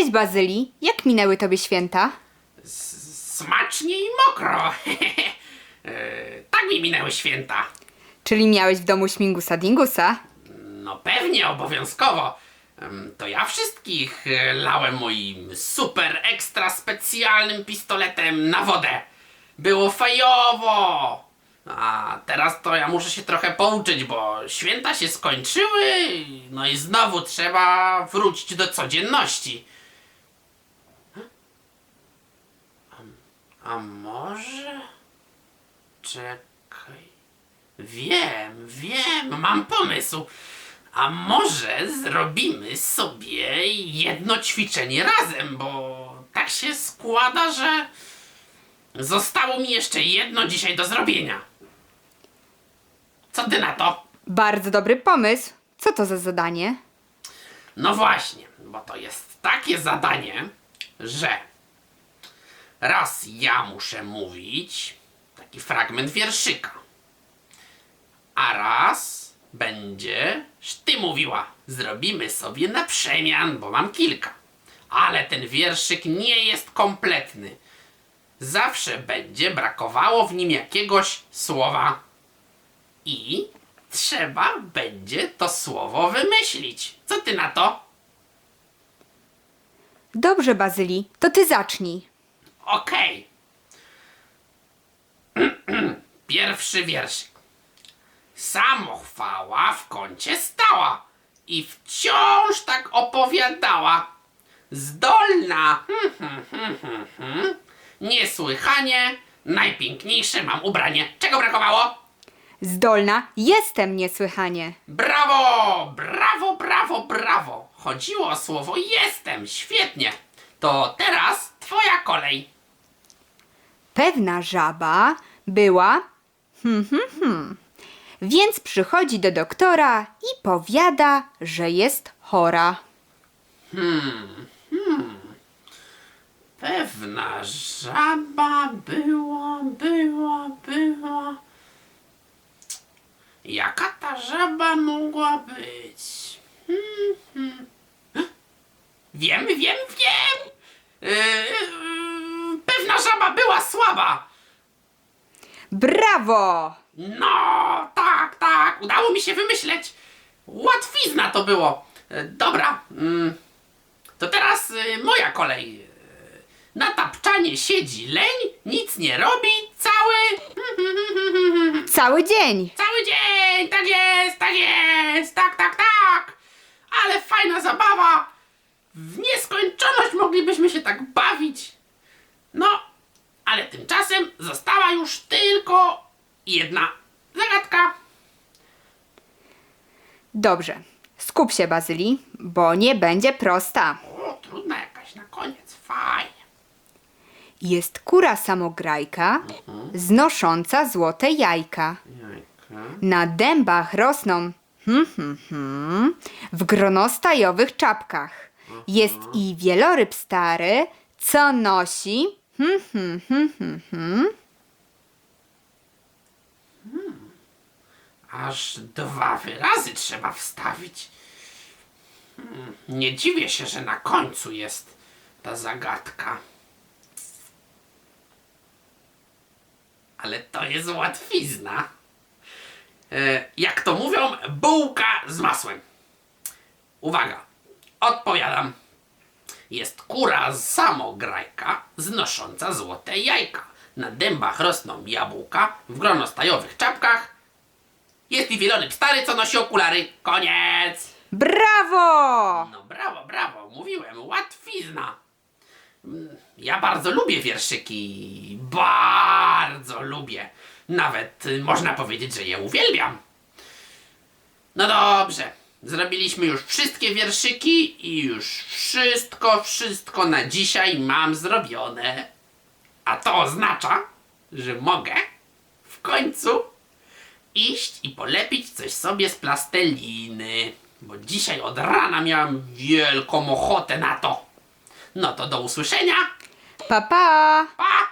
Cześć Bazyli, jak minęły tobie święta? Smacznie i mokro. E, tak mi minęły święta. Czyli miałeś w domu śmigusa dingusa? No pewnie, obowiązkowo. Em, To ja wszystkich e, lałem moim super ekstra specjalnym pistoletem na wodę. Było fajowo. A teraz to ja muszę się trochę pouczyć, bo święta się skończyły, no i znowu trzeba wrócić do codzienności. A, może... Czekaj... Wiem, wiem, mam pomysł. A może zrobimy sobie jedno ćwiczenie razem, bo tak się składa, że zostało mi jeszcze jedno dzisiaj do zrobienia. Co ty na to? Bardzo dobry pomysł. Co to za zadanie? No właśnie, bo to jest takie zadanie, że raz ja muszę mówić taki fragment wierszyka, a raz będziesz ty mówiła. Zrobimy sobie na przemian, bo mam kilka. Ale ten wierszyk nie jest kompletny. Zawsze będzie brakowało w nim jakiegoś słowa. I trzeba będzie to słowo wymyślić. Co ty na to? Dobrze, Bazyli, to ty zacznij. Okej. Pierwszy wierszyk. Samochwała w kącie stała i wciąż tak opowiadała. Zdolna, niesłychanie, najpiękniejsze mam ubranie. Czego brakowało? Zdolna, jestem niesłychanie. Brawo! Brawo, brawo, brawo! Chodziło o słowo jestem, świetnie. To teraz twoja kolej. Pewna żaba była. Hmm, hmm, hmm. Więc przychodzi do doktora i powiada, że jest chora. Pewna żaba była, była, była. Jaka ta żaba mogła być? Hmm, hmm. Wiem, wiem, wiem! Yy, yy, pewna żaba była słaba. Brawo! No, tak, tak, udało mi się wymyśleć. Łatwizna to było. E, Dobra, mm, to teraz y, moja kolej. E, Na tapczanie siedzi leń, nic nie robi, cały, Cały dzień. cały dzień, tak jest, tak jest, tak, tak, tak. Ale fajna zabawa. W nieskończoność moglibyśmy się tak bawić. No, ale tymczasem została już tylko jedna zagadka. Dobrze. Skup się, Bazyli, bo nie będzie prosta. O, trudna jakaś na koniec, fajnie. Jest kura samograjka, znosząca złote jajka. Jajka. Na dębach rosną hmm, hmm, hmm, w gronostajowych czapkach. Jest i wieloryb stary, co nosi hmm, hmm, hmm, hmm, hmm. Aż dwa wyrazy trzeba wstawić. Hmm, Nie dziwię się, że na końcu jest ta zagadka. Ale to jest łatwizna. E, jak to mówią, bułka z masłem. Uwaga, odpowiadam. Jest kura samograjka, znosząca złote jajka. Na dębach rosną jabłka, w gronostajowych czapkach. Jest i wieloryb stary, co nosi okulary. Koniec! Brawo! No brawo, brawo, mówiłem, łatwizna. Mm, Ja bardzo lubię wierszyki, bardzo lubię. Nawet y, można powiedzieć, że je uwielbiam. No dobrze, zrobiliśmy już wszystkie wierszyki i już wszystko, wszystko na dzisiaj mam zrobione. A to oznacza, że mogę w końcu iść i polepić coś sobie z plasteliny. Bo dzisiaj od rana miałem wielką ochotę na to. No to do usłyszenia. Pa, pa! Pa!